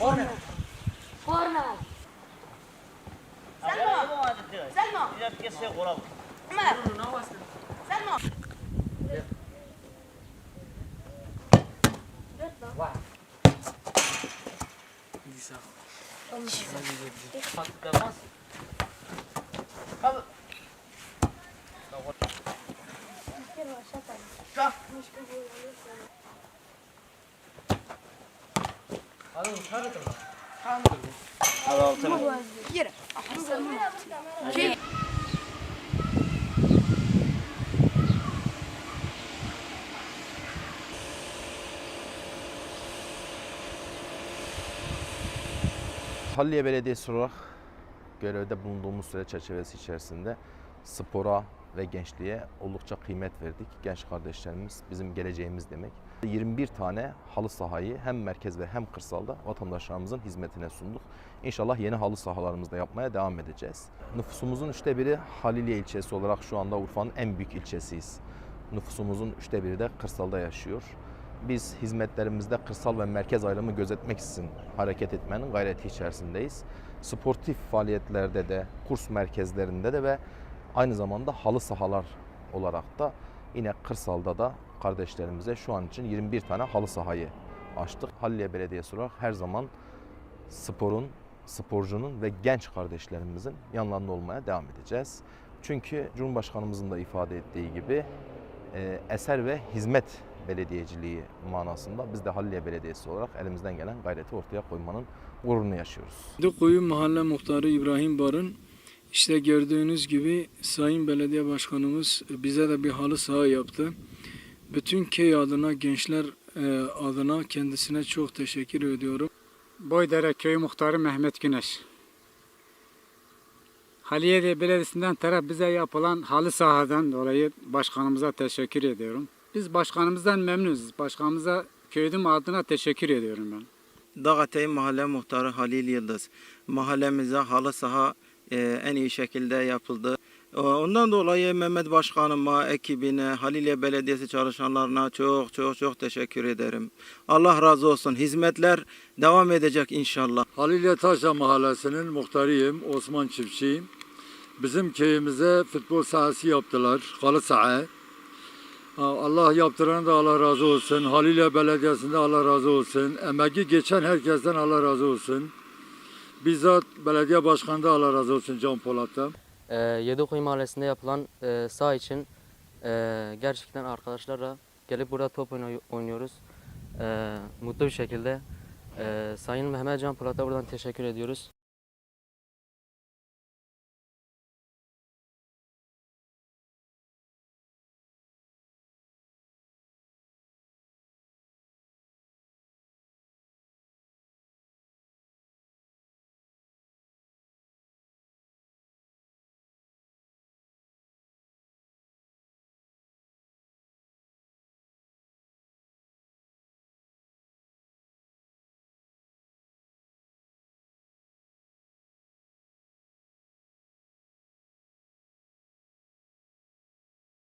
Porno. Porno. Selma. Selma. Ya bir kese kola. Ömer. Selma. Güzel. Patlamaz. Kalk. Kalk. Kalk. Al Halliye Belediyesi olarak görevde bulunduğumuz süre çerçevesi içerisinde spora ve gençliğe oldukça kıymet verdik. Genç kardeşlerimiz bizim geleceğimiz demek. 21 tane halı sahayı hem merkez ve hem kırsalda vatandaşlarımızın hizmetine sunduk. İnşallah yeni halı sahalarımızda yapmaya devam edeceğiz. Nüfusumuzun üçte biri Haliliye ilçesi olarak şu anda Urfa'nın en büyük ilçesiyiz. Nüfusumuzun üçte biri de kırsalda yaşıyor. Biz hizmetlerimizde kırsal ve merkez ayrımı gözetmek için hareket etmenin gayreti içerisindeyiz. Sportif faaliyetlerde de, kurs merkezlerinde de ve aynı zamanda halı sahalar olarak da yine kırsalda da kardeşlerimize şu an için 21 tane halı sahayı açtık. Halliye Belediyesi olarak her zaman sporun, sporcunun ve genç kardeşlerimizin yanlarında olmaya devam edeceğiz. Çünkü Cumhurbaşkanımızın da ifade ettiği gibi e, eser ve hizmet belediyeciliği manasında biz de Halliye Belediyesi olarak elimizden gelen gayreti ortaya koymanın gururunu yaşıyoruz. Koyu Mahalle Muhtarı İbrahim Barın işte gördüğünüz gibi Sayın Belediye Başkanımız bize de bir halı saha yaptı. Bütün köy adına, gençler e, adına kendisine çok teşekkür ediyorum. Boydere Köyü Muhtarı Mehmet Güneş. Haliye Belediyesi'nden taraf bize yapılan halı sahadan dolayı başkanımıza teşekkür ediyorum. Biz başkanımızdan memnunuz. Başkanımıza köyüm adına teşekkür ediyorum ben. Dağatay Mahalle Muhtarı Halil Yıldız. Mahallemize halı saha e, en iyi şekilde yapıldı. E, Ondan dolayı Mehmet Başkanıma, ekibine, Halilye Belediyesi çalışanlarına çok çok çok teşekkür ederim. Allah razı olsun. Hizmetler devam edecek inşallah. Halilye Taşa Mahallesi'nin muhtarıyım, Osman Çiftçi. Bizim köyümüze futbol sahası yaptılar, halı saha. Allah yaptıran da Allah razı olsun. Halilye Belediyesi'nde Allah razı olsun. Emeği geçen herkesten Allah razı olsun. Bizzat belediye başkanı da Allah razı olsun Can Polat'ta. E, Yedikoy Mahallesi'nde yapılan e, saha için e, gerçekten arkadaşlarla gelip burada top oynuyor- oynuyoruz. E, mutlu bir şekilde e, Sayın Mehmet Can Polat'a buradan teşekkür ediyoruz.